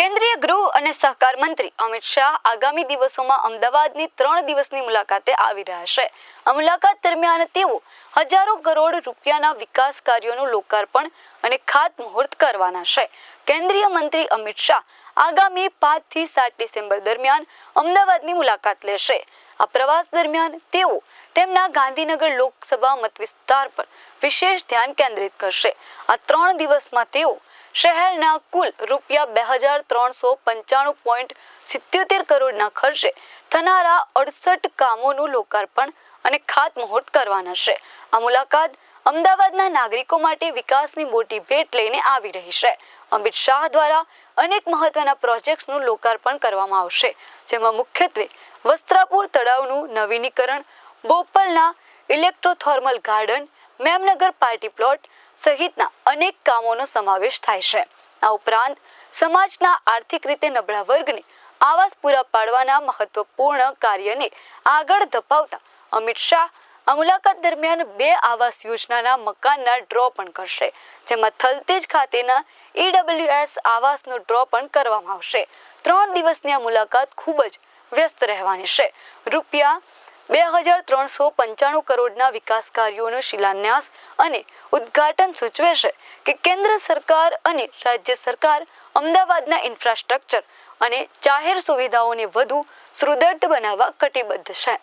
કેન્દ્રીય ગૃહ અને સહકાર મંત્રી અમિત શાહ આગામી દિવસોમાં અમદાવાદની ત્રણ દિવસની મુલાકાતે આવી રહ્યા છે. મુલાકાત દરમિયાન તેઓ હજારો કરોડ રૂપિયાના વિકાસ કાર્યોનું લોકાર્પણ અને ખાતમુહૂર્ત કરવાના છે. કેન્દ્રીય મંત્રી અમિત શાહ આગામી પાંચથી સાત ડિસેમ્બર દરમિયાન અમદાવાદની મુલાકાત લેશે. આ પ્રવાસ દરમિયાન તેઓ તેમના ગાંધીનગર લોકસભા મત વિસ્તાર પર વિશેષ ધ્યાન કેન્દ્રિત કરશે. આ ત્રણ દિવસમાં તેઓ શહેરના કુલ રૂપિયા બે હજાર ત્રણસો પંચાણું પોઈન્ટ સિત્યોતેર કરોડના ખર્ચે થનારા અડસઠ કામોનું લોકાર્પણ અને ખાતમુહૂર્ત કરવાના છે. આ મુલાકાત અમદાવાદના નાગરિકો માટે વિકાસની મોટી ભેટ લઈને આવી રહી છે. અમિત શાહ દ્વારા અનેક મહત્વના પ્રોજેક્ટ્સનું લોકાર્પણ કરવામાં આવશે, જેમાં મુખ્યત્વે વસ્ત્રાપુર તળાવનું નવીનીકરણ, બોપલના electrothermal garden Memnagar party plot સહિતના અનેક કામોનો સમાવેશ થાય છે. આ ઉપરાંત સમાજના આર્થિક રીતે નબળા વર્ગને આવાસ પૂરા પાડવાના મહત્વપૂર્ણ કાર્યને આગળ ધપાવતા અમિત શાહ આ મુલાકાત દરમિયાન બે આવાસ યોજનાના મકાનના ડ્રો પણ કરશે, જેમાં થલતેજ ખાતેના ઈડબ્લ્યુએસ આવાસનો ડ્રો પણ કરવામાં આવશે. ત્રણ દિવસની આ મુલાકાત ખૂબ જ વ્યસ્ત રહેવાની છે. રૂપિયા બે હજાર ત્રણસો પંચાણું કરોડના વિકાસ કાર્યોનો શિલાન્યાસ અને ઉદ્ઘાટન સૂચવે છે કે કેન્દ્ર સરકાર અને રાજ્ય સરકાર અમદાવાદના ઇન્ફ્રાસ્ટ્રક્ચર અને જાહેર સુવિધાઓને વધુ સુદૃઢ બનાવવા કટિબદ્ધ છે.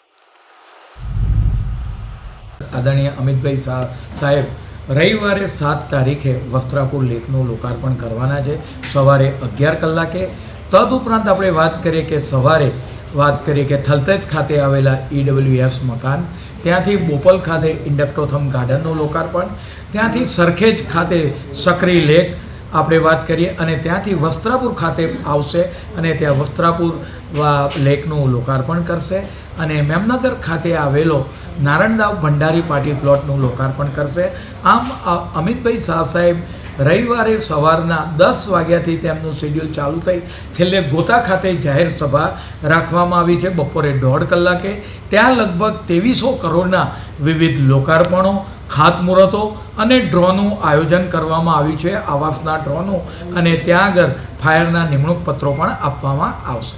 આદરણીય અમિતભાઈ સાહેબ, રવિવારે સાત તારીખે વસ્ત્રાપુર લેકનું લોકાર્પણ કરવાના છે. સવારે અગિયાર કલાકે. તદુપરાંત આપણે વાત કરીએ કે સવારે વાત કરીએ કે થલતેજ ખાતે આવેલા ઈડબ્લ્યુએસ મકાન, ત્યાંથી બોપલ ખાતે ઇન્ડક્ટોથમ ગાર્ડનનું લોકાર્પણ, ત્યાંથી સરખેજ ખાતે સકરી લેક આપણે વાત કરીએ અને ત્યાંથી વસ્ત્રાપુર ખાતે આવશે અને ત્યાં વસ્ત્રાપુર લેકનું લોકાર્પણ કરશે અને મેમનગર ખાતે આવેલો નારણદાવ ભંડારી પાર્ટી પ્લોટનું લોકાર્પણ કરશે. આમ અમિતભાઈ શાહ સાહેબ રવિવારે સવારના દસ વાગ્યાથી તેમનું શેડ્યુલ ચાલુ થઈ. છેલ્લે ગોતા ખાતે જાહેર સભા રાખવામાં આવી છે. બપોરે દોઢ કલાકે. ત્યાં લગભગ ત્રેવીસો કરોડના વિવિધ લોકાર્પણો ખાતમુહૂર્તો અને ડ્રોનું આયોજન કરવામાં આવ્યું છે. આવાસના ડ્રોનું અને ત્યાં આગળ ફાયરના નિમણૂક પત્રો પણ આપવામાં આવશે.